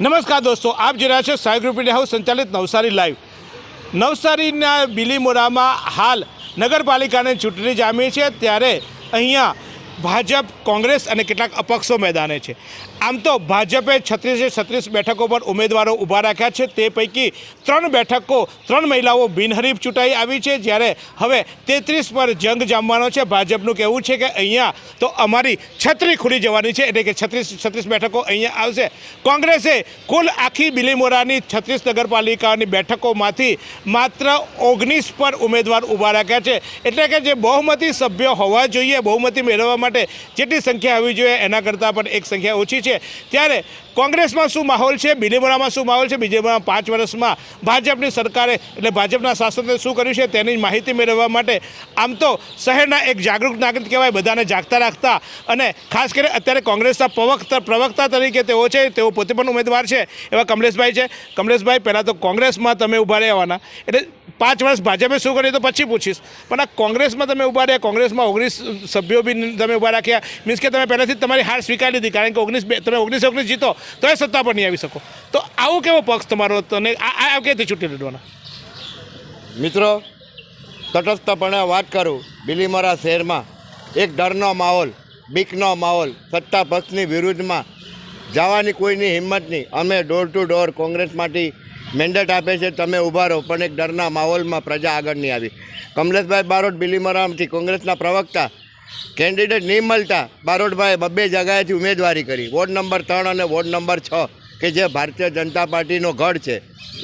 નમસ્કાર દોસ્તો, આપ જોઈ રહ્યા છો સાહેબ ગ્રુપ ઇન્ડિયા હાઉસ સંચાલિત નવસારી લાઈવ. નવસારીના બિલીમોરામાં હાલ નગરપાલિકાની ચૂંટણી જામી છે, ત્યારે અહીંયા ભાજપ, કોંગ્રેસ અને કેટલાક અપક્ષો મેદાને છે. આમ તો ભાજપે છત્રીસે છત્રીસ બેઠકો પર ઉમેદવારો ઊભા રાખ્યા છે. તે પૈકી ત્રણ બેઠકો, ત્રણ મહિલાઓ બિનહરીફ ચૂંટાઈ આવી છે. જ્યારે હવે તેત્રીસ પર જંગ જામવાનો છે. ભાજપનું કહેવું છે કે અહીંયા તો અમારી છત્રી ખુલી જવાની છે. એટલે કે છત્રીસ છત્રીસ બેઠકો અહીંયા આવશે. કોંગ્રેસે કુલ આખી બિલીમોરાની છત્રીસ નગરપાલિકાની બેઠકોમાંથી માત્ર ઓગણીસ પર ઉમેદવાર ઊભા રાખ્યા છે. એટલે કે જે બહુમતી સભ્યો હોવા જોઈએ, બહુમતી મેળવવા માટે જેટલી સંખ્યા આવવી જોઈએ, એના કરતાં પણ એક સંખ્યા ઓછી છે. ત્યારે કોંગ્રેસમાં શું માહોલ છે? બિલીમોરામાં શું માહોલ છે? બીજેપીમાં પાંચ વર્ષમાં ભાજપની સરકારે એટલે ભાજપના શાસને શું કર્યું છે તેની માહિતી મેળવવા માટે આમ તો શહેરના એક જાગૃત નાગરિક કહેવાય, બધાને જાગતા રાખતા અને ખાસ કરીને અત્યારે કોંગ્રેસના પ્રવક્તા પ્રવક્તા તરીકે તેઓ છે, તેઓ પોતે પણ ઉમેદવાર છે એવા કમલેશભાઈ છે. કમલેશભાઈ, પહેલાં તો કોંગ્રેસમાં તમે ઊભા રહેવાના. એટલે પાંચ વર્ષ ભાજપે શું કર્યું તો પછી પૂછીશ. પણ આ કોંગ્રેસમાં તમે ઊભા રહ્યા, કોંગ્રેસમાં ઓગણીસ સભ્યો બી તમે ઊભા રાખ્યા. મીન્સ કે તમે પહેલાંથી તમારી હાર સ્વીકારી લીધી કારણ કે ઓગણીસ તમે ઓગણીસ ઓગણીસ જીતો, તો એ સત્તા પર નહીં આવી શકો. તો આવો કેવો પક્ષ તમારો તને આ કેવી રીતે ચૂંટી લડવાના મિત્રો, તટસ્થપણે વાત કરું, બિલીમરા શહેરમાં એક ડરનો માહોલ, બીકનો માહોલ, સત્તા પક્ષની વિરુદ્ધમાં જવાની કોઈની હિંમત નહીં. અમે ડોર ટુ ડોર કોંગ્રેસમાંથી મેન્ડેટ આપે છે, તમે ઊભા રહો. પણ એક ડરના માહોલમાં પ્રજા આગળ નહીં આવી. કમલેશભાઈ બારોટ બિલીમરામથી કોંગ્રેસના પ્રવક્તા, કેન્ડિડેટ નહીં મળતા બારોટભાઈ બબ્બે જગાએથી ઉમેદવારી કરી. વોર્ડ નંબર ત્રણ અને વોર્ડ નંબર છ, કે જે ભારતીય જનતા પાર્ટીનો ગઢ છે.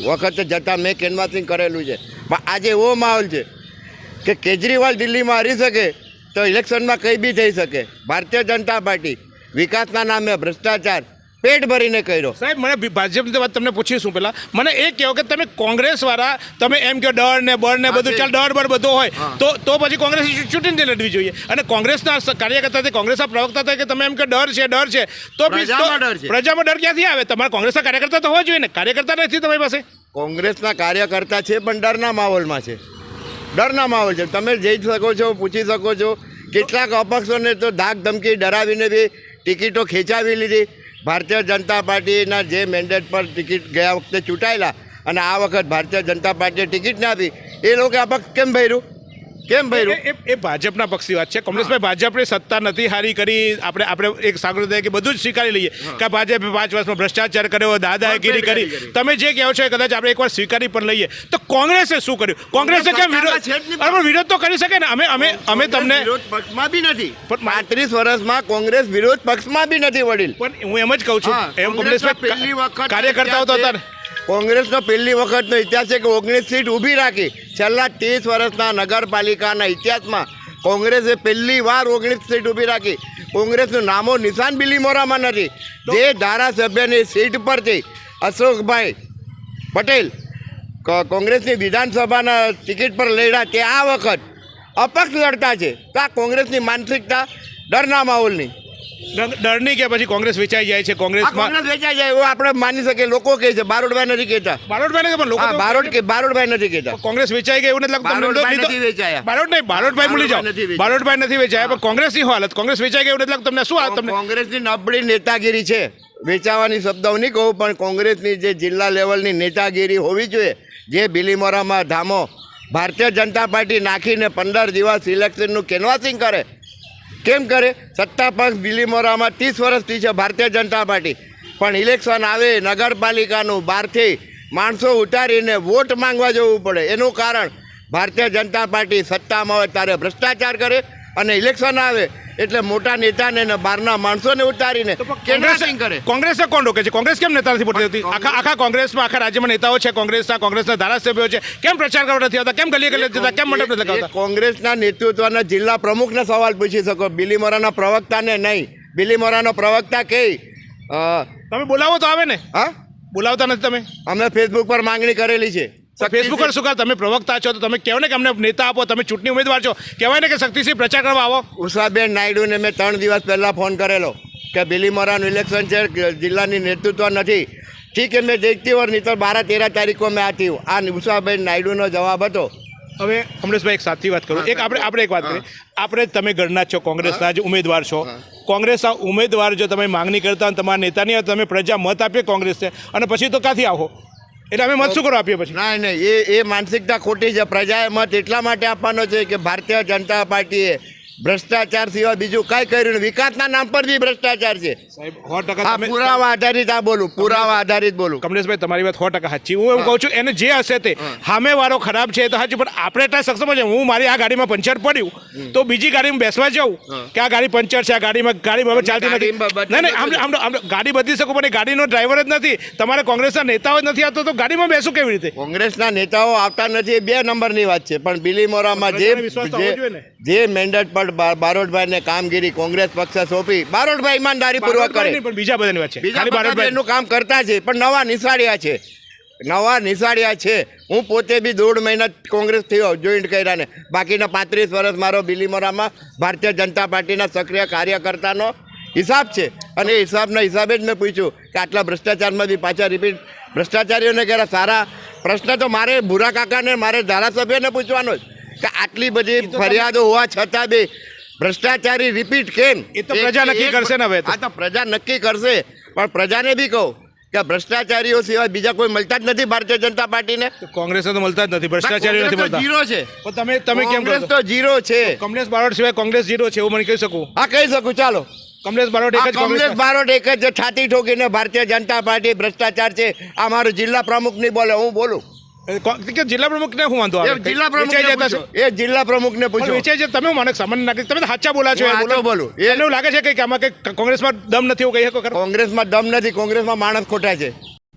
વખતે જતાં મેં કેનવાસિંગ કરેલું છે. પણ આજે એવો માહોલ છે કે કેજરીવાલ દિલ્હીમાં હારી શકે તો ઇલેક્શનમાં કંઈ બી થઈ શકે. ભારતીય જનતા પાર્ટી વિકાસના નામે ભ્રષ્ટાચાર પેટ ભરીને કર્યો. સાહેબ મને ભાજપની વાત તમને પૂછીશું પહેલાં મને એ કહો કે તમે કોંગ્રેસ વાળા તમે એમ કહો ડર ને બળ ને બધું ચાલ ડર બળ બધો હોય તો તો પછી કોંગ્રેસ ચૂંટણી લડવી જોઈએ. અને કોંગ્રેસના કાર્યકર્તા કોંગ્રેસના પ્રવક્તા થાય કે તમે એમ કે ડર છે ડર છે તો પ્રજામાં ડર પ્રજામાં ડર ક્યાંથી આવે? તમારા કોંગ્રેસના કાર્યકર્તા તો હોવા જોઈએ ને. કાર્યકર્તા નથી તમારી પાસે. કોંગ્રેસના કાર્યકર્તા છે પણ ડરના માહોલમાં છે. ડરના માહોલ છે. તમે જઈ શકો છો પૂછી શકો છો. કેટલાક અપક્ષોને તો ધાક ધમકી ડરાવીને બી ટિકિટો ખેંચાવી લીધી. ભારતીય જનતા પાર્ટીના જે મેન્ડેટ પર ટિકિટ ગયા વખતે ચૂંટાયેલા અને આ વખત ભારતીય જનતા પાર્ટીએ ટિકિટ ના આપી, એ લોકો અપક્ષ કેમ ભર્યું? કેમ ભાઈ એ- ભાજપના પક્ષની વાત છે. કોંગ્રેસભાઈ ભાજપની સત્તા નથી હારી કરી આપણે આપણે એક સાગર કે બધું જ સ્વીકારી લઈએ. કે ભાજપે પાંચ વર્ષમાં ભ્રષ્ટાચાર કર્યો દાદાગીરી કરી તમે જે કહો છો એ કદાચ આપણે એકવાર સ્વીકારી પણ લઈએ. તો કોંગ્રેસે શું કર્યું? કોંગ્રેસે કેમ વિરોધ વિરોધ તો કરી શકે ને. અમે અમે અમે તમને વિરોધ પક્ષમાં બી નથી. પણ પાંત્રીસ વર્ષમાં કોંગ્રેસ વિરોધ પક્ષમાં બી નથી વડીલ. પણ હું એમ જ કહું છું એમ કોંગ્રેસ કાર્યકર્તાઓ તો હતા ને. કોંગ્રેસનો પહેલી વખતનો ઇતિહાસ છે કે ઓગણીસ સીટ ઊભી રાખી છેલ્લા ત્રીસ વર્ષના નગરપાલિકાના ઇતિહાસમાં કોંગ્રેસે પહેલી વાર ઓગણીસ સીટ ઊભી રાખી. કોંગ્રેસનું નામો નિશાન બિલીમોરામાં નથી. જે ધારાસભ્યની સીટ પરથી અશોકભાઈ પટેલ કોંગ્રેસની વિધાનસભાના ટિકિટ પર લડ્યા તે આ વખત અપક્ષ લડતા છે. તો આ કોંગ્રેસની માનસિકતા ડરના માહોલની. ડરની કે પછી કોંગ્રેસ વેચાઈ જાય છે? કોંગ્રેસમાં કોંગ્રેસ વેચાઈ જાય એવું આપણે માની શકીએ. લોકો કહે છે બારોડભાઈ નથી કહેતા. બારોડભાઈ પણ લોકો બારોડ કે બારોડભાઈ નથી કહેતા. કોંગ્રેસ વેચાઈ ગઈ એવું નથી લાગતું નથી વેચાયા. બારોડ નહીં બારોડભાઈ મળી જાઓ. બારોડભાઈ નથી વેચાયા. પણ કોંગ્રેસની હાલત કોંગ્રેસ વેચાઈ ગઈ એવું નથી લાગતું તમને? શું તમને? કોંગ્રેસની નબળી નેતાગીરી છે. વેચાવાની શબ્દો નહીં કહું પણ કોંગ્રેસની જે જિલ્લા લેવલની નેતાગીરી હોવી જોઈએ. જે બિલીમોરામાં ધામો ભારતીય જનતા પાર્ટી નાખીને પંદર દિવસ ઇલેક્શનનું કેનવાસિંગ કરે કેમ કરે? સત્તા પક્ષ બિલીમોરામાં ત્રીસ વર્ષથી છે ભારતીય જનતા પાર્ટી. પણ ઇલેક્શન આવે, નગરપાલિકાનું બહારથી માણસો ઉતારીને વોટ માંગવા જવું પડે. એનું કારણ, ભારતીય જનતા પાર્ટી સત્તામાં હોય ત્યારે ભ્રષ્ટાચાર કરે અને ઇલેક્શન આવે. એટલે મોટા નેતાને ને બહારના માણસોને ઉતારીને કેન્દ્રાસિંગ કોંગ્રેસે કોણ રોકે છે? કોંગ્રેસ કેમ નેતા નથી પડતી હતી આખા આખા કોંગ્રેસમાં આખા રાજ્યમાં નેતાઓ છે કોંગ્રેસના કોંગ્રેસના ધારાસભ્યો છે. કેમ પ્રચાર કરવા નથી આવતા? કેમ ગલીએ ગલીએ જતા કેમ મંડપ નથી લગાવતા? કોંગ્રેસના નેતૃત્વના જિલ્લા પ્રમુખને સવાલ પૂછી શકો. બિલીમોરાના પ્રવક્તાને નહીં. બિલીમોરાનો પ્રવક્તા કે તમે બોલાવો તો આવે ને. હા? બોલાવતા નથી તમે? અમે ફેસબુક પર માંગણી કરેલી છે. ફેસબુક પર શું તમે પ્રવક્તા છો તો તમે કહો ને કે અમને નેતા આપો તમે ચૂંટણી ઉમેદવાર છો. કહેવાય ને કે શક્તિસિંહ પ્રચાર કરવા આવો. ઉષાબેન નાયડુને મેં ત્રણ દિવસ પહેલાં ફોન કરેલો કે બિલીમોરાનું ઇલેક્શન છે જિલ્લાની નેતૃત્વ નથી. ઠીક મેં દેખતી ઓર નહીં તો બારા તેરા તારીખો મેં આતી હું આ ઉષાબેન નાયડુનો જવાબ હતો. હવે અમરેશભાઈ એક સાચી વાત કરું. એક આપણે આપણે એક વાત કરીએ. આપણે તમે ગણના છો કોંગ્રેસના જ ઉમેદવાર છો. કોંગ્રેસના ઉમેદવાર જો તમે માંગણી કરતા તમારા નેતાની તમે પ્રજા મત આપીએ કોંગ્રેસને. અને પછી તો ક્યાંથી આવો? એટલે અમે મત શું કરો આપીએ પછી. ના, નહીં, એ એ માનસિકતા ખોટી છે. પ્રજાએ મત એટલા માટે આપવાનો છે કે ભારતીય જનતા પાર્ટીએ ભ્રષ્ટાચાર સિવાય બીજું કાંઈ કર્યું નહીં વિકાસના નામ પર બી ભ્રષ્ટાચાર છે. સાહેબ સો ટકા પુરાવા આધારિત આ બોલું પુરાવા આધારિત બોલું. કમલેશભાઈ તમારી વાત સો ટકા સાચી. હું એવું કહું છું એને જે હશે તે હામે વાળો ખરાબ છે તો સાચું પણ આપણે એટલા સક્ષમ છે. હું મારી આ ગાડીમાં પંચર પડ્યું તો બીજી ગાડીમાં બેસવા જાઉં કે આ ગાડી પંચર છે આ ગાડીમાં ગાડી બરાબર ચાલતી નથી. ગાડી બદલી નહીં નહીં આમ આમ આમ ગાડી બદલી શકું પણ એ ગાડીનો ડ્રાઈવર જ નથી. તમારે કોંગ્રેસના નેતાઓ જ નથી આવતો તો ગાડીમાં બેસું કેવી રીતે? કોંગ્રેસના નેતાઓ આવતા નથી એ બે નંબરની વાત છે. પણ બિલીમોરામાં જે જે મેન્ડેટ પર બારોટભાઈને કામગીરી કોંગ્રેસ પક્ષે સોંપી. બારોટભાઈ ઈમાનદારી પૂર્વક કરે. પણ બીજા બધાની વાત છે. બીજા એનું કામ કરતા છે પણ નવા નિશાળિયા છે. નવા નિશાળિયા છે. હું પોતે બી દોઢ મહિના કોંગ્રેસ થયો જોઈન્ટ કર્યા ને. બાકીના પાંત્રીસ વર્ષ મારો બિલીમોરામાં ભારતીય જનતા પાર્ટીના સક્રિય કાર્યકર્તાનો હિસાબ છે. અને એ હિસાબના હિસાબે જ મેં પૂછ્યું કે આટલા ભ્રષ્ટાચારમાં બી પાછા રિપીટ ભ્રષ્ટાચારીઓને કે સારા? પ્રશ્ન તો મારે ભૂરા કાકાને મારે ધારાસભ્યને પૂછવાનો જ. કે આટલી બધી ફરિયાદો હોવા છતાં બી ભ્રષ્ટાચારી રિપીટ કેમ? એ તો પ્રજા નક્કી કરશે ને હવે આ તો પ્રજા નક્કી કરશે. પણ પ્રજાને બી કહું કે ભ્રષ્ટાચારીઓ સિવાય બીજા કોઈ મળતા જ નથી ભારતીય જનતા પાર્ટીને. કોંગ્રેસ તો મળતા જ નથી ભ્રષ્ટાચારીઓ નથી મળતા. જીરો છે. પણ તમે તમે કેમ કોંગ્રેસ તો જીરો છે. કમલેશ બારોટ સિવાય કોંગ્રેસ જીરો છે એવું મને કહી શકું? હા કહી શકું ચાલો. કમલેશ બારોટ એક જ કોંગ્રેસ બારોટ એક જ છાતી ઠોકીને ભારતીય જનતા પાર્ટી ભ્રષ્ટાચાર છે. આ મારો જિલ્લા પ્રમુખ નહીં બોલે હું બોલું. કે જિલ્લા પ્રમુખને હું વાંધો આવે? જિલ્લા પ્રમુખ એ જિલ્લા પ્રમુખને પૂછો. વેચાઈ છે તમે મને માને સામાન્ય નાગરિક તમે સાચા બોલા છો બોલું. તમને એવું લાગે છે કે આમાં કંઈક કોંગ્રેસમાં દમ નથી એવું કહી શકો કોંગ્રેસમાં દમ નથી. કોંગ્રેસમાં માણસ ખોટા છે.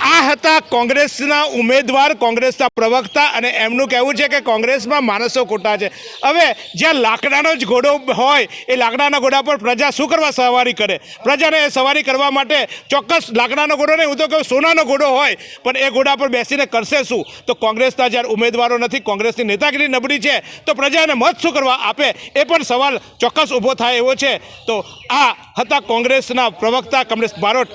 આ હતા કોંગ્રેસના ઉમેદવાર, કોંગ્રેસના પ્રવક્તા અને એમનું કહેવું છે કે કોંગ્રેસમાં માણસો ખોટા છે. હવે જ્યાં લાકડાનો જ ઘોડો હોય, એ લાકડાના ઘોડા પર પ્રજા શું કરવા સવારી કરે? પ્રજાને એ સવારી કરવા માટે ચોક્કસ લાકડાનો ઘોડો નહીં, હું તો કહું સોનાનો ઘોડો હોય, પણ એ ઘોડા પર બેસીને કરશે શું? તો કોંગ્રેસના જ્યારે ઉમેદવારો નથી, કોંગ્રેસની નેતાગીરી નબળી છે, તો પ્રજાને મત શું કરવા આપે? એ પણ સવાલ ચોક્કસ ઊભો થાય એવો છે. તો આ હતા કોંગ્રેસના પ્રવક્તા કમલેશ બારોટ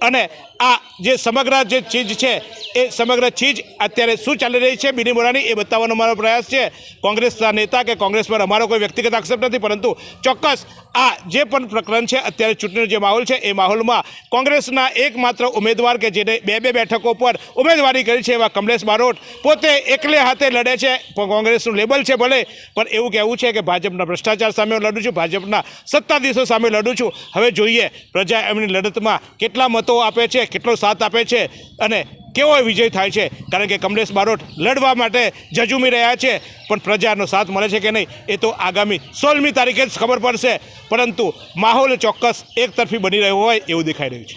અને આ જે સમગ્ર જે ચીજ છે, એ સમગ્ર ચીજ અત્યારે શું ચાલી રહી છે, બિની મોરાની એ બતાવવાનો મારો પ્રયાસ છે. કોંગ્રેસના નેતા કે કોંગ્રેસ પર અમારો કોઈ વ્યક્તિગત આક્ષેપ નથી, પરંતુ ચોક્કસ આ જે પણ પ્રકરણ છે, અત્યારે ચૂંટણીનો જે માહોલ છે, એ માહોલમાં કોંગ્રેસના એકમાત્ર ઉમેદવાર કે જેને બે બે બેઠકો પર ઉમેદવારી કરી છે એવા કમલેશ બારોટ પોતે એકલે હાથે લડે છે કોંગ્રેસનું લેબલ છે ભલે, પણ એવું કહેવું છે કે ભાજપના ભ્રષ્ટાચાર સામે લડું છું, ભાજપના સત્તાધીશો સામે લડું છું. હવે જોઈએ પ્રજા એમની લડતમાં કેટલા મતો આપે છે કેટલો સાથ આપે છે અને કેવો વિજય થાય છે? કારણ કે કમલેશ બારોટ લડવા માટે જજુમી રહ્યા છે, પણ પ્રજાનો સાથ મળે છે કે નહીં એ તો આગામી સોળમી તારીખે જ ખબર પડશે. પરંતુ માહોલ ચોક્કસ એક તરફી બની રહ્યો હોય એવું દેખાઈ રહ્યું છે.